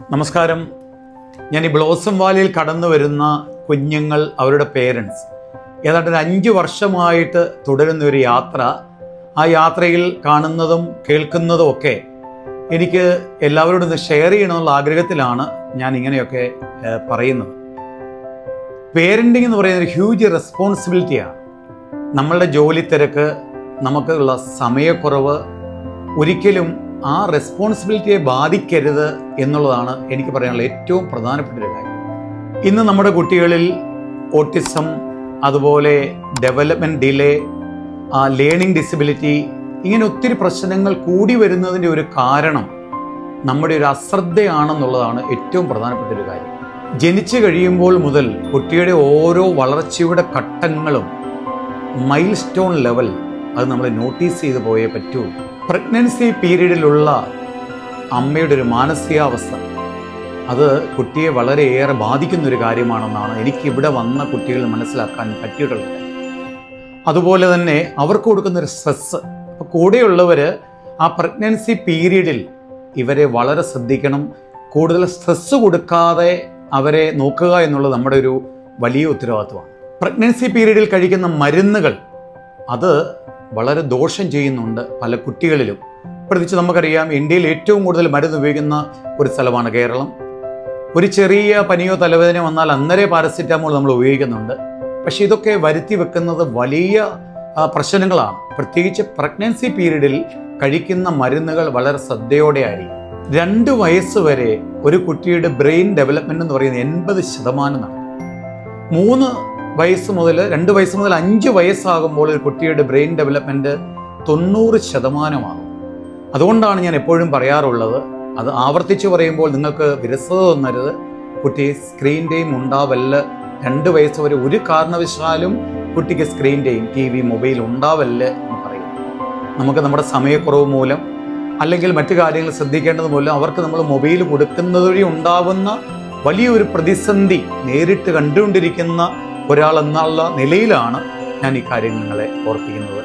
നമസ്കാരം. ഞാൻ ഈ ബ്ലോസം വാലിയിൽ കടന്നു വരുന്ന കുഞ്ഞുങ്ങൾ അവരുടെ പേരൻസ്. ഏതാണ്ട് ഒരു അഞ്ച് വർഷമായിട്ട് തുടരുന്ന ഒരു യാത്ര. ആ യാത്രയിൽ കാണുന്നതും കേൾക്കുന്നതും ഒക്കെ എനിക്ക് എല്ലാവരോടും ഇത് ഷെയർ ചെയ്യണമെന്നുള്ള ആഗ്രഹത്തിലാണ് ഞാൻ ഇങ്ങനെയൊക്കെ പറയുന്നത്. പേരന്റിങ് എന്ന് പറയുന്നത് ഒരു ഹ്യൂജ് റെസ്പോൺസിബിലിറ്റിയാണ് നമ്മളുടെ ജോലി തിരക്ക് നമുക്കുള്ള സമയക്കുറവ് ഒരിക്കലും ആ റെസ്പോൺസിബിലിറ്റിയെ ബാധിക്കരുത് എന്നുള്ളതാണ് എനിക്ക് പറയാനുള്ള ഏറ്റവും പ്രധാനപ്പെട്ട ഒരു കാര്യം. ഇന്ന് നമ്മുടെ കുട്ടികളിൽ ഓട്ടിസം അതുപോലെ ഡെവലപ്മെന്റ് ഡിലേ ആ ലേണിംഗ് ഡിസബിലിറ്റി ഇങ്ങനെ ഒത്തിരി പ്രശ്നങ്ങൾ കൂടി വരുന്നതിന്റെ ഒരു കാരണം നമ്മുടെ ഒരു അശ്രദ്ധയാണെന്നുള്ളതാണ് ഏറ്റവും പ്രധാനപ്പെട്ട ഒരു കാര്യം. ജനിച്ചു കഴിയുമ്പോൾ മുതൽ കുട്ടിയുടെ ഓരോ വളർച്ചയുടെ ഘട്ടങ്ങളും മൈൽ സ്റ്റോൺ ലെവൽ അത് നമ്മൾ നോട്ടീസ് ചെയ്തു പോയേ പറ്റൂ. പ്രഗ്നൻസി പീരീഡിലുള്ള അമ്മയുടെ ഒരു മാനസികാവസ്ഥ. അത് കുട്ടിയെ വളരെയേറെ ബാധിക്കുന്നൊരു കാര്യമാണെന്നാണ് എനിക്ക് ഇവിടെ വന്ന കുട്ടികൾ മനസ്സിലാക്കാൻ പറ്റിയിട്ടുള്ളത്. അതുപോലെ തന്നെ അവർക്ക് കൊടുക്കുന്നൊരു സ്ട്രെസ്സ് അപ്പോൾ കൂടെയുള്ളവർ ആ പ്രഗ്നൻസി പീരീഡിൽ ഇവരെ വളരെ ശ്രദ്ധിക്കണം. കൂടുതൽ സ്ട്രെസ്സ് കൊടുക്കാതെ അവരെ നോക്കുക എന്നുള്ളത് നമ്മുടെ ഒരു വലിയ ഉത്തരവാദിത്വമാണ്. പ്രഗ്നൻസി പീരീഡിൽ കഴിക്കുന്ന മരുന്നുകൾ അത് വളരെ ദോഷം ചെയ്യുന്നുണ്ട് പല കുട്ടികളിലും. പ്രത്യേകിച്ച് നമുക്കറിയാം ഇന്ത്യയിൽ ഏറ്റവും കൂടുതൽ മരുന്ന് ഉപയോഗിക്കുന്ന ഒരു സ്ഥലമാണ് കേരളം. ഒരു ചെറിയ പനിയോ തലവേദനയോ വന്നാൽ അന്നേരെ പാരസെറ്റാമോൾ നമ്മൾ ഉപയോഗിക്കുന്നുണ്ട്. പക്ഷെ ഇതൊക്കെ വരുത്തി വെക്കുന്നത് വലിയ പ്രശ്നങ്ങളാണ്. പ്രത്യേകിച്ച് പ്രഗ്നൻസി പീരീഡിൽ കഴിക്കുന്ന മരുന്നുകൾ വളരെ ശ്രദ്ധയോടെ ആയിരിക്കും രണ്ട് വയസ്സ് വരെ ഒരു കുട്ടിയുടെ ബ്രെയിൻ ഡെവലപ്മെന്റ് എന്ന് പറയുന്നത് എൺപത് ശതമാനം നടക്കും. മൂന്ന് വയസ്സ് മുതൽ രണ്ട് വയസ്സ് മുതൽ അഞ്ച് വയസ്സാകുമ്പോൾ ഒരു കുട്ടിയുടെ ബ്രെയിൻ ഡെവലപ്മെന്റ് തൊണ്ണൂറ് ശതമാനമാണ് അതുകൊണ്ടാണ് ഞാൻ എപ്പോഴും പറയാറുള്ളത് അത് ആവർത്തിച്ച് പറയുമ്പോൾ നിങ്ങൾക്ക് വിരസത തോന്നരുത്. കുട്ടി സ്ക്രീൻ ടൈം ഉണ്ടാവല്ല. രണ്ട് വയസ്സ് വരെ ഒരു കാരണവശാലും കുട്ടിക്ക് screen time T V mobile ഉണ്ടാവല്ല എന്ന് പറയും. നമുക്ക് നമ്മുടെ സമയക്കുറവ് മൂലം അല്ലെങ്കിൽ മറ്റു കാര്യങ്ങൾ ശ്രദ്ധിക്കേണ്ടത് മൂലം അവർക്ക് നമ്മൾ മൊബൈൽ കൊടുക്കുന്നത് വഴി ഉണ്ടാവുന്ന വലിയൊരു പ്രതിസന്ധി നേരിട്ട് കണ്ടുകൊണ്ടിരിക്കുന്ന ഒരാൾ എന്നുള്ള നിലയിലാണ് ഞാൻ ഈ കാര്യങ്ങളെ ഓർപ്പിക്കുന്നത്.